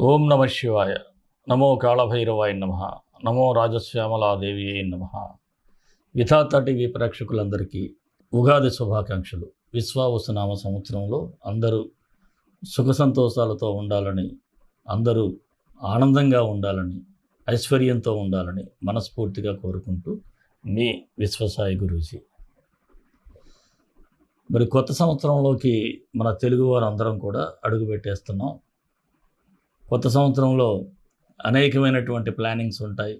ఓం నమ శివాయ. నమో కాళభైరవాయ నమ. నమో రాజశ్యామలాదేవి నమ. విధాత టీవీ ప్రేక్షకులందరికీ ఉగాది శుభాకాంక్షలు. విశ్వావసునామ సంవత్సరంలో అందరూ సుఖ సంతోషాలతో ఉండాలని అందరూ ఆనందంగా ఉండాలని ఐశ్వర్యంతో ఉండాలని మనస్ఫూర్తిగా కోరుకుంటూ మీ విశ్వసాయి గురూజీ. మరి కొత్త సంవత్సరంలోకి మన తెలుగు వారందరం కూడా అడుగు పెట్టేస్తున్నాం కొత్త సంవత్సరంలో అనేకమైనటువంటి ప్లానింగ్స్ ఉంటాయి.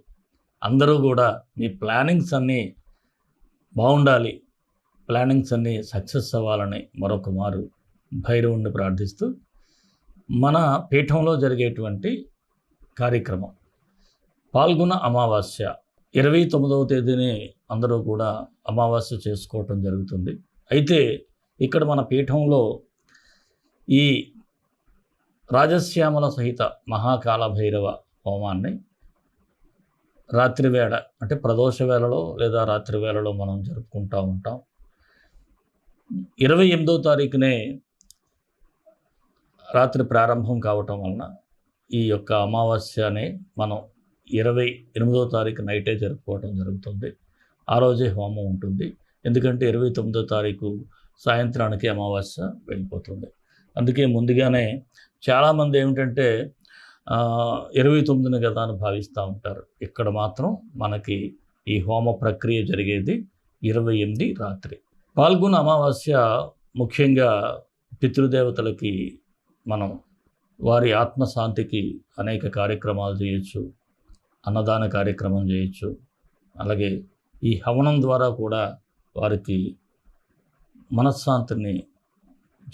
అందరూ కూడా మీ ప్లానింగ్స్ అన్నీ బాగుండాలి. ప్లానింగ్స్ అన్నీ సక్సెస్ అవ్వాలని మరొక మారు భైరవుణ్ణి ప్రార్థిస్తూ మన పీఠంలో జరిగేటువంటి కార్యక్రమం. పాల్గొన అమావాస్య ఇరవై తొమ్మిదవ తేదీని అందరూ కూడా అమావాస్య చేసుకోవటం జరుగుతుంది. అయితే ఇక్కడ మన పీఠంలో ఈ రాజశ్యామల సహిత మహాకాలభైరవ హోమాన్ని రాత్రివేళ అంటే ప్రదోష వేళలో లేదా రాత్రి వేళలో మనం జరుపుకుంటూ ఉంటాం. ఇరవై ఎనిమిదో తారీఖునే రాత్రి ప్రారంభం కావటం వలన ఈ యొక్క అమావాస్యని మనం ఇరవై ఎనిమిదో తారీఖు నైటే జరుపుకోవటం జరుగుతుంది. ఆ రోజే హోమం ఉంటుంది. ఎందుకంటే ఇరవై తొమ్మిదో తారీఖు సాయంత్రానికి అమావాస్య వెళ్ళిపోతుంది. అందుకే ముందుగానే చాలామంది ఏమిటంటే ఇరవై తొమ్మిదిని కదా అని భావిస్తూ ఉంటారు. ఇక్కడ మాత్రం మనకి ఈ హోమ ప్రక్రియ జరిగేది ఇరవై ఎనిమిది రాత్రి. పాల్గొన్న అమావాస్య ముఖ్యంగా పితృదేవతలకి మనం వారి ఆత్మశాంతికి అనేక కార్యక్రమాలు చేయొచ్చు అన్నదాన కార్యక్రమం చేయొచ్చు. అలాగే ఈ హవనం ద్వారా కూడా వారికి మనశ్శాంతిని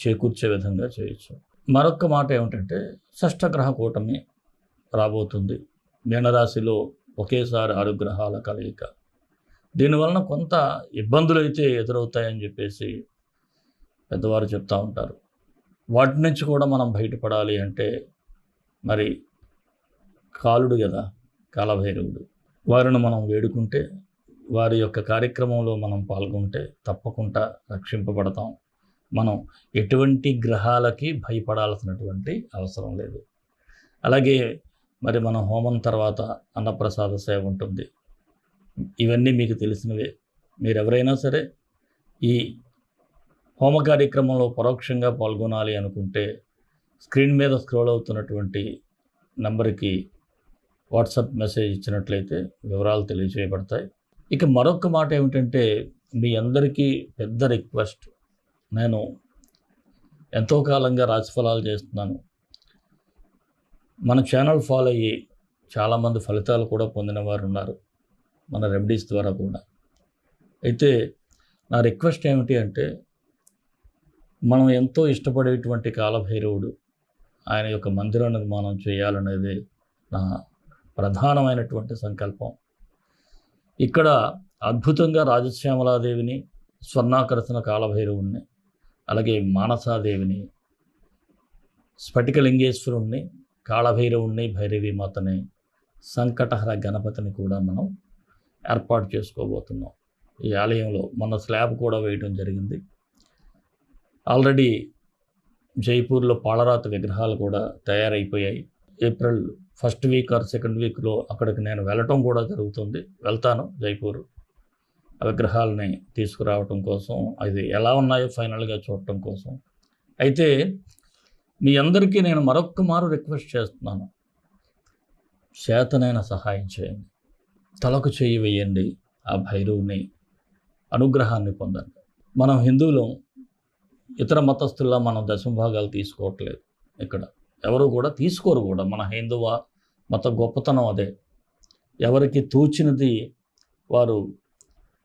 చేకూర్చే విధంగా చేయొచ్చు. మరొక మాట ఏమిటంటే షష్టగ్రహ కూటమి రాబోతుంది. మీనరాశిలో ఒకేసారి ఆరు గ్రహాల కలయిక. దీనివలన కొంత ఇబ్బందులు అయితే ఎదురవుతాయని చెప్పేసి పెద్దవారు చెప్తూ ఉంటారు. వాటి నుంచి కూడా మనం బయటపడాలి అంటే మరి కాలుడు కదా కాలభైరవుడు. వారిని మనం వేడుకుంటే వారి యొక్క కార్యక్రమంలో మనం పాల్గొంటే తప్పకుండా రక్షింపబడతాం. మనం ఎటువంటి గ్రహాలకి భయపడాల్సినటువంటి అవసరం లేదు. అలాగే మరి మన హోమం తర్వాత అన్నప్రసాద సేవ ఉంటుంది. ఇవన్నీ మీకు తెలిసినవే. మీరు ఎవరైనా సరే ఈ హోమ కార్యక్రమంలో పరోక్షంగా పాల్గొనాలి అనుకుంటే స్క్రీన్ మీద స్క్రోల్ అవుతున్నటువంటి నంబర్కి వాట్సాప్ మెసేజ్ ఇచ్చినట్లయితే వివరాలు తెలియజేయబడతాయి. ఇక మరొక మాట ఏమిటంటే మీ అందరికీ పెద్ద రిక్వెస్ట్. నేను ఎంతో కాలంగా రాశిఫలాలు చేస్తున్నాను. మన ఛానల్ ఫాలో అయ్యి చాలామంది ఫలితాలు కూడా పొందిన వారు ఉన్నారు మన రెమెడీస్ ద్వారా కూడా. అయితే నా రిక్వెస్ట్ ఏమిటి అంటే మనం ఎంతో ఇష్టపడేటువంటి కాలభైరవుడు ఆయన యొక్క మందిర నిర్మాణం చేయాలనేది నా ప్రధానమైనటువంటి సంకల్పం. ఇక్కడ అద్భుతంగా రాజశ్యామలాదేవిని స్వర్ణాకర్షణ కాలభైరవుణ్ణి అలాగే మానసాదేవిని స్ఫటికలింగేశ్వరుణ్ణి కాళభైరవుణ్ణి భైరవి మాతని సంకటహర గణపతిని కూడా మనం ఏర్పాటు చేసుకోబోతున్నాం. ఈ ఆలయంలో మన స్లాబ్ కూడా వేయడం జరిగింది. ఆల్రెడీ జైపూర్లో పాలరాతి విగ్రహాలు కూడా తయారైపోయాయి. April first week or second వీక్లో అక్కడికి నేను వెళ్ళటం కూడా జరుగుతుంది. వెళ్తాను జైపూర్. విగ్రహాలని తీసుకురావటం కోసం అది ఎలా ఉన్నాయో ఫైనల్గా చూడటం కోసం. అయితే మీ అందరికీ నేను మరొక్క మారు రిక్వెస్ట్ చేస్తున్నాను. చేతనైన సహాయం చేయండి. తలకు చేయి వేయండి. ఆ భైరవుని అనుగ్రహాన్ని పొందండి. మనం హిందువులం ఇతర మతస్థుల్లా మనం దశంభాగాలు తీసుకోవట్లేదు ఇక్కడ. ఎవరు కూడా తీసుకోరు కూడా. మన హిందువ మత గొప్పతనం అదే. ఎవరికి తూచినది వారు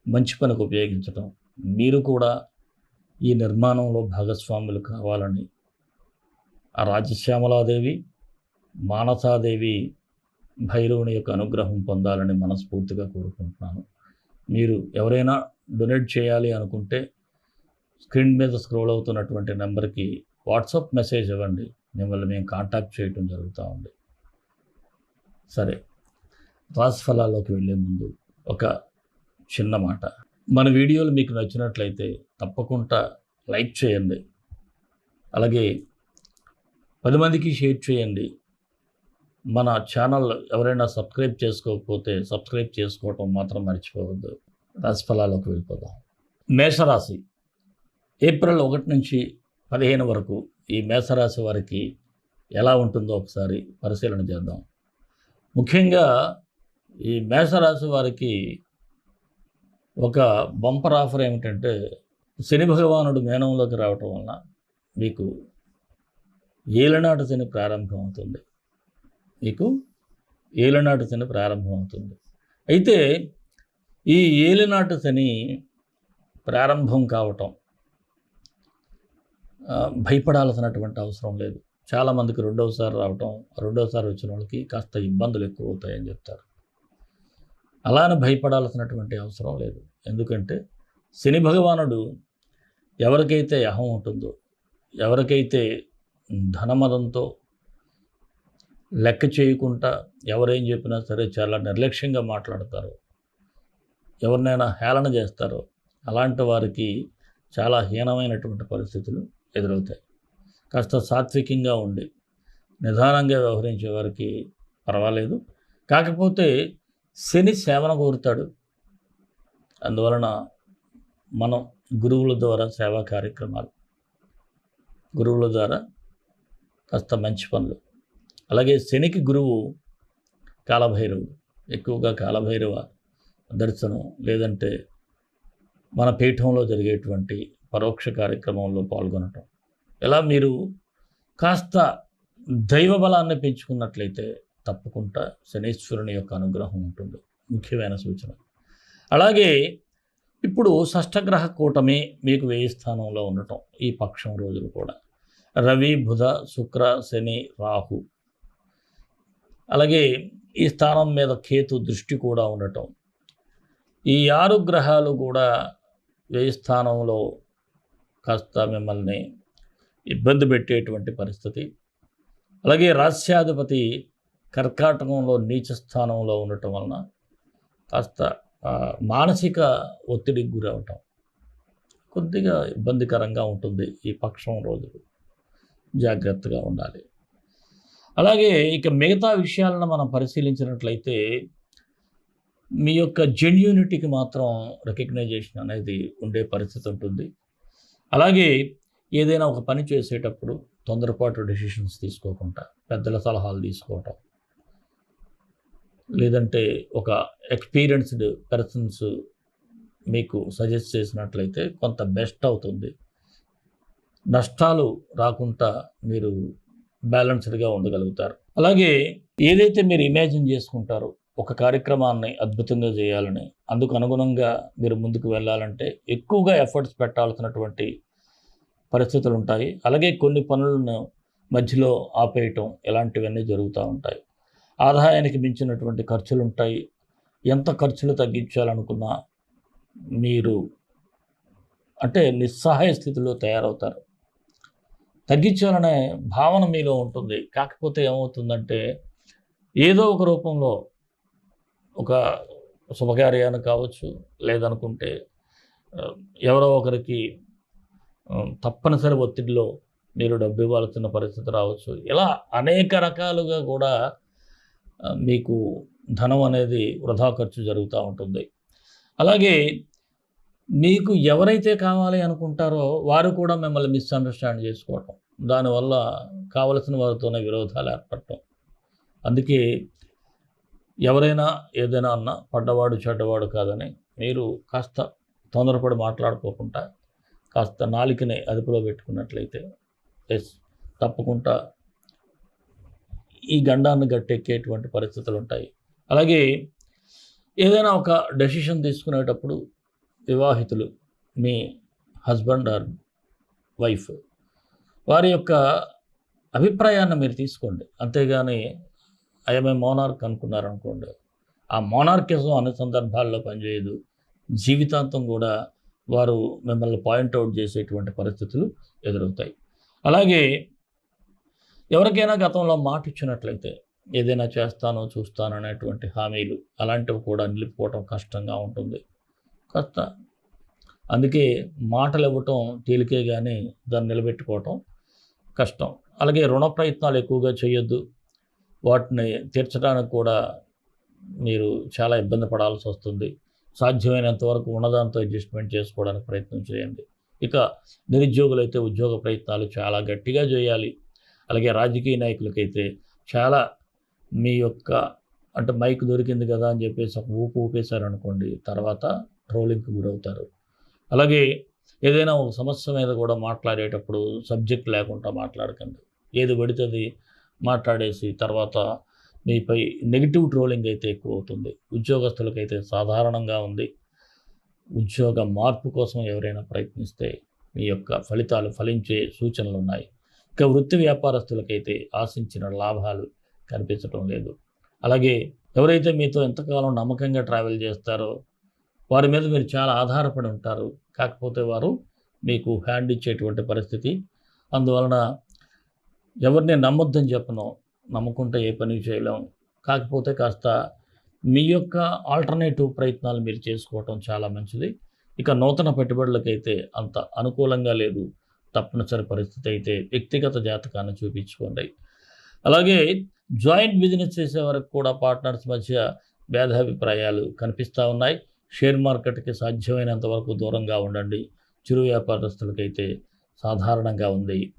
మంచి పనికి ఉపయోగించడం మీరు కూడా ఈ నిర్మాణంలో భాగస్వాములు కావాలని ఆ రాజశ్యామలాదేవి మానసాదేవి భైరవుని యొక్క అనుగ్రహం పొందాలని మనస్ఫూర్తిగా కోరుకుంటున్నాను. మీరు ఎవరైనా డొనేట్ చేయాలి అనుకుంటే స్క్రీన్ మీద స్క్రోల్ అవుతున్నటువంటి నెంబర్కి వాట్సాప్ మెసేజ్ ఇవ్వండి. మిమ్మల్ని మేము కాంటాక్ట్ చేయటం జరుగుతూ ఉంది. సరే రాశి ఫలాల్లోకి వెళ్ళే ముందు ఒక చిన్న మాట. మన వీడియోలు మీకు నచ్చినట్లయితే తప్పకుండా లైక్ చేయండి. అలాగే పది మందికి షేర్ చేయండి. మన ఛానల్ ఎవరైనా సబ్స్క్రైబ్ చేసుకోకపోతే సబ్స్క్రైబ్ చేసుకోవటం మాత్రం మర్చిపోవద్దు. రాశిఫలాలకు వెళ్ళిపోదాం. మేషరాశి. ఏప్రిల్ ఒకటి నుంచి పదిహేను వరకు ఈ మేషరాశి వారికి ఎలా ఉంటుందో ఒకసారి పరిశీలన చేద్దాం. ముఖ్యంగా ఈ మేషరాశి వారికి ఒక బంపర్ ఆఫర్ ఏమిటంటే శని భగవానుడు మేనంలోకి రావటం వలన మీకు ఏలనాటి శని ప్రారంభం అవుతుంది మీకు ఏలనాటి శని ప్రారంభం అవుతుంది అయితే ఈ ఏలినాటి శని ప్రారంభం కావటం భయపడాల్సినటువంటి అవసరం లేదు. చాలామందికి రెండవసారి రావటం రెండవసారి వచ్చిన వాళ్ళకి కాస్త ఇబ్బందులు ఎక్కువ అవుతాయని చెప్తారు. అలానే భయపడాల్సినటువంటి అవసరం లేదు. ఎందుకంటే శని భగవానుడు ఎవరికైతే అహం ఉంటుందో ఎవరికైతే ధనమదంతో లెక్క చేయకుండా ఎవరేం చెప్పినా సరే చాలా నిర్లక్ష్యంగా మాట్లాడతారు ఎవరినైనా హేళన చేస్తారో అలాంటి వారికి చాలా హీనమైనటువంటి పరిస్థితులు ఎదురవుతాయి. కాస్త సాత్వికంగా ఉండి నిదానంగా వ్యవహరించే వారికి పర్వాలేదు. కాకపోతే శని సేవన కోరుతాడు. అందువలన మనం గురువుల ద్వారా సేవా కార్యక్రమాలు గురువుల ద్వారా కాస్త మంచి పనులు. అలాగే శనికి గురువు కాలభైరవుడు. ఎక్కువగా కాలభైరవ దర్శనం లేదంటే మన పీఠంలో జరిగేటువంటి పరోక్ష కార్యక్రమంలో పాల్గొనటం. ఇలా మీరు కాస్త దైవ బలాన్ని పెంచుకున్నట్లయితే తప్పకుండా శనీశ్వరుని యొక్క అనుగ్రహం ఉంటుంది. ముఖ్యమైన సూచన. అలాగే ఇప్పుడు షష్టగ్రహ కూటమి మీకు వేయి స్థానంలో ఉండటం ఈ పక్షం రోజులు కూడా. రవి బుధ శుక్ర శని రాహు. అలాగే ఈ స్థానం మీద కేతు దృష్టి కూడా ఉండటం. ఈ ఆరు గ్రహాలు కూడా వేయి స్థానంలో కాస్త మిమ్మల్ని ఇబ్బంది పెట్టేటువంటి పరిస్థితి. అలాగే రాస్యాధిపతి కర్కాటకంలో నీచ స్థానంలో ఉండటం వలన కాస్త మానసిక ఒత్తిడికి గురవటం కొద్దిగా ఇబ్బందికరంగా ఉంటుంది ఈ పక్షం రోజులు. జాగ్రత్తగా ఉండాలి. అలాగే ఇక మిగతా విషయాలను మనం పరిశీలించినట్లయితే మీ యొక్క జెన్యూనిటీకి మాత్రం రికగ్నైజేషన్ అనేది ఉండే పరిస్థితి ఉంటుంది. అలాగే ఏదైనా ఒక పని చేసేటప్పుడు తొందరపాటు డెసిషన్స్ తీసుకోకుండా పెద్దల సలహాలు తీసుకోవటం లేదంటే ఒక ఎక్స్పీరియన్స్డ్ పర్సన్స్ మీకు సజెస్ట్ చేసినట్లయితే కొంత బెస్ట్ అవుతుంది. నష్టాలు రాకుండా మీరు బ్యాలెన్స్డ్గా ఉండగలుగుతారు. అలాగే ఏదైతే మీరు ఇమాజిన్ చేసుకుంటారో ఒక కార్యక్రమాన్ని అద్భుతంగా చేయాలని అందుకు అనుగుణంగా మీరు ముందుకు వెళ్ళాలంటే ఎక్కువగా ఎఫర్ట్స్ పెట్టాల్సినటువంటి పరిస్థితులు ఉంటాయి. అలాగే కొన్ని పనులను మధ్యలో ఆపేయటం ఇలాంటివన్నీ జరుగుతూ ఉంటాయి. ఆదాయానికి మించినటువంటి ఖర్చులు ఉంటాయి ఎంత ఖర్చులు తగ్గించాలనుకున్నా మీరు అంటే నిస్సహాయ స్థితిలో తయారవుతారు. తగ్గించాలనే భావన మీలో ఉంటుంది. కాకపోతే ఏమవుతుందంటే ఏదో ఒక రూపంలో ఒక శుభకార్యాన్ని కావచ్చు లేదనుకుంటే ఎవరో ఒకరికి తప్పనిసరి ఒత్తిడిలో మీరు డబ్బు ఇవ్వాల్సిన పరిస్థితి రావచ్చు. ఇలా అనేక రకాలుగా కూడా మీకు ధనం అనేది వృధా ఖర్చు జరుగుతూ ఉంటుంది. అలాగే మీకు ఎవరైతే కావాలి అనుకుంటారో వారు కూడా మిమ్మల్ని మిస్అండర్స్టాండ్ చేసుకోవటం. దానివల్ల కావలసిన వారితోనే విరోధాలు ఏర్పడటం. అందుకే ఎవరైనా ఏదైనా అన్నా పడ్డవాడు చెడ్డవాడు కాదని మీరు కాస్త తొందరపడి మాట్లాడుకోకుండా కాస్త నాలికని అదుపులో పెట్టుకున్నట్లయితే ఎస్ తప్పకుండా ఈ గండాన్ని గట్టెక్కేటువంటి పరిస్థితులు ఉంటాయి అలాగే ఏదైనా ఒక డెసిషన్ తీసుకునేటప్పుడు వివాహితులు మీ హస్బెండ్ ఆర్ వైఫ్ వారి యొక్క అభిప్రాయాన్ని మీరు తీసుకోండి. అంతేగాని ఐఎంఏ మోనార్క్ అనుకున్నారనుకోండి. ఆ మోనార్కిజం అన్ని సందర్భాల్లో పనిచేయదు. జీవితాంతం కూడా వారు మిమ్మల్ని పాయింట్అవుట్ చేసేటువంటి పరిస్థితులు ఎదురవుతాయి. అలాగే ఎవరికైనా గతంలో మాట ఇచ్చినట్లయితే ఏదైనా చేస్తానో చూస్తాను అనేటువంటి హామీలు అలాంటివి కూడా నిలిపిపోవటం కష్టంగా ఉంటుంది. కాస్త అందుకే మాటలు ఇవ్వటం తేలికే కానీ దాన్ని నిలబెట్టుకోవటం కష్టం. అలాగే రుణ ప్రయత్నాలు ఎక్కువగా చేయొద్దు. వాటిని తీర్చడానికి కూడా మీరు చాలా ఇబ్బంది పడాల్సి వస్తుంది. సాధ్యమైనంత వరకు ఉన్నదాంతో అడ్జస్ట్మెంట్ చేసుకోవడానికి ప్రయత్నం చేయండి. ఇక నిరుద్యోగులైతే ఉద్యోగ ప్రయత్నాలు చాలా గట్టిగా చేయాలి. అలాగే రాజకీయ నాయకులకైతే చాలా మీ యొక్క అంటే మైక్ దొరికింది కదా అని చెప్పేసి ఒక ఊపు ఊపేశారనుకోండి తర్వాత ట్రోలింగ్కి గురవుతారు. అలాగే ఏదైనా ఒక సమస్య మీద కూడా మాట్లాడేటప్పుడు సబ్జెక్ట్ లేకుండా మాట్లాడకండి. ఏది పడితే మాట్లాడేసి తర్వాత మీపై నెగిటివ్ ట్రోలింగ్ అయితే ఎక్కువ అవుతుంది ఉద్యోగస్తులకైతే సాధారణంగా ఉంది. ఉద్యోగ మార్పు కోసం ఎవరైనా ప్రయత్నిస్తే మీ యొక్క ఫలితాలు ఫలించే సూచనలు ఉన్నాయి ఇక వృత్తి వ్యాపారస్తులకైతే ఆశించిన లాభాలు కనిపించడం లేదు. అలాగే ఎవరైతే మీతో ఎంతకాలం నమ్మకంగా ట్రావెల్ చేస్తారో వారి మీద మీరు చాలా ఆధారపడి ఉంటారు. కాకపోతే వారు మీకు హ్యాండ్ ఇచ్చేటువంటి పరిస్థితి. అందువలన ఎవరిని నమ్మొద్దని చెప్పను. నమ్ముకుంటే ఏ పని చేయలేం. కాకపోతే కాస్త మీ యొక్క ఆల్టర్నేటివ్ ప్రయత్నాలు మీరు చేసుకోవటం చాలా మంచిది. ఇక నూతన పెట్టుబడులకైతే అంత అనుకూలంగా లేదు. తప్పనిసరి పరిస్థితి అయితే వ్యక్తిగత జాతకాన్ని చూపించుకోండి. అలాగే జాయింట్ బిజినెస్ చేసే వరకు కూడా పార్ట్నర్స్ మధ్య భేదాభిప్రాయాలు కనిపిస్తూ ఉన్నాయి. షేర్ మార్కెట్కి సాధ్యమైనంత వరకు దూరంగా ఉండండి. చిరు వ్యాపారస్తులకైతే సాధారణంగా ఉంది.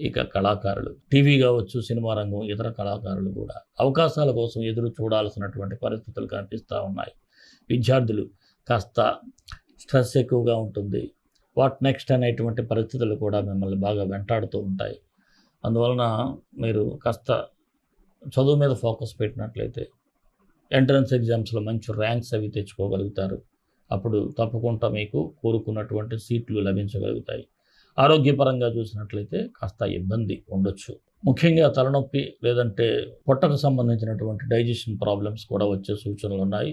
ఇక కళాకారులు టీవీ కావచ్చు సినిమా రంగం ఇతర కళాకారులు కూడా అవకాశాల కోసం ఎదురు చూడాల్సినటువంటి పరిస్థితులు కనిపిస్తూ ఉన్నాయి. విద్యార్థులు కాస్త స్ట్రెస్ ఎక్కువగా ఉంటుంది. వాట్ నెక్స్ట్ అనేటువంటి పరిస్థితులు కూడా మిమ్మల్ని బాగా వెంటాడుతూ ఉంటాయి. అందువలన మీరు కాస్త చదువు మీద ఫోకస్ పెట్టినట్లయితే ఎంట్రన్స్ ఎగ్జామ్స్లో మంచి ర్యాంక్స్ అవి తెచ్చుకోగలుగుతారు. అప్పుడు తప్పకుండా మీకు కోరుకున్నటువంటి సీట్లు లభించగలుగుతాయి. ఆరోగ్యపరంగా చూసినట్లయితే కాస్త ఇబ్బంది ఉండొచ్చు. ముఖ్యంగా తలనొప్పి లేదంటే పొట్టకు సంబంధించినటువంటి డైజెషన్ ప్రాబ్లమ్స్ కూడా వచ్చే సూచనలు ఉన్నాయి.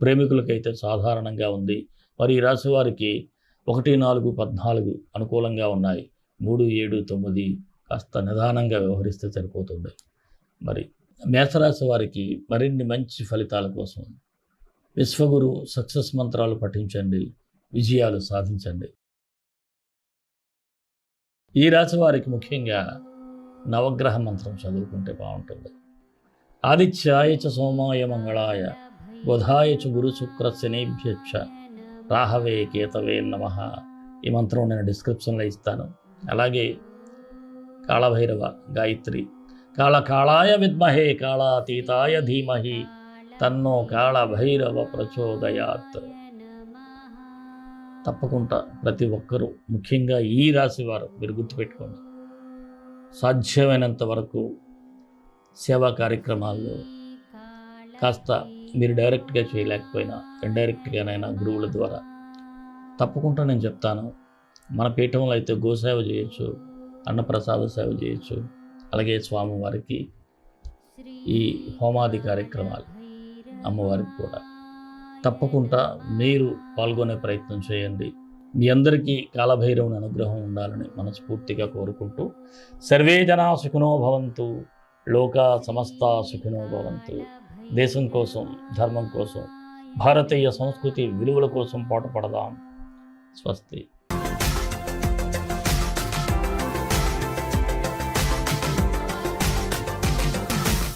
ప్రేమికులకైతే సాధారణంగా ఉంది. మరి ఈ రాశి వారికి ఒకటి నాలుగు పద్నాలుగు అనుకూలంగా ఉన్నాయి. మూడు ఏడు తొమ్మిది కాస్త నిదానంగా వ్యవహరిస్తే సరిపోతుంది. మరి మేషరాశి వారికి మరిన్ని మంచి ఫలితాల కోసం విశ్వగురు సక్సెస్ మంత్రాలు పఠించండి. విజయాలు సాధించండి. ఈ రాశి వారికి ముఖ్యంగా నవగ్రహ మంత్రం చదువుకుంటే బాగుంటుంది. ఆదిత్యాయ చ సోమాయ మంగళాయ బుధాయ చ గురు శుక్ర శనేభ్యక్ష రాహవే కేతవే నమ. ఈ మంత్రం నేను డిస్క్రిప్షన్లో ఇస్తాను. అలాగే కాళభైరవ గాయత్రి కాళ కాళాయ విద్మహే కాళాతీతాయ ధీమహి తన్నో కాళభైరవ ప్రచోదయాత్. తప్పకుండా ప్రతి ఒక్కరూ ముఖ్యంగా ఈ రాశి వారు మీరు గుర్తుపెట్టుకోండి. సాధ్యమైనంత వరకు సేవా కార్యక్రమాల్లో కాస్త మీరు డైరెక్ట్గా చేయలేకపోయినా ఇండైరెక్ట్గానైనా గురువుల ద్వారా. తప్పకుండా నేను చెప్తాను. మన పీఠంలో అయితే గోసేవ చేయొచ్చు అన్నప్రసాద సేవ చేయొచ్చు. అలాగే స్వామివారికి ఈ హోమాది కార్యక్రమాలు అమ్మవారికి కూడా. తప్పకుండా మీరు పాల్గొనే ప్రయత్నం చేయండి. మీ అందరికీ కాలభైరవుని అనుగ్రహం ఉండాలని మనస్ఫూర్తిగా కోరుకుంటూ సర్వే జనా సుఖినో భవంతు లోక సమస్త సుఖినో భవంతు. దేశం కోసం ధర్మం కోసం భారతీయ సంస్కృతి విలువల కోసం పాటుపడదాం. స్వస్తి.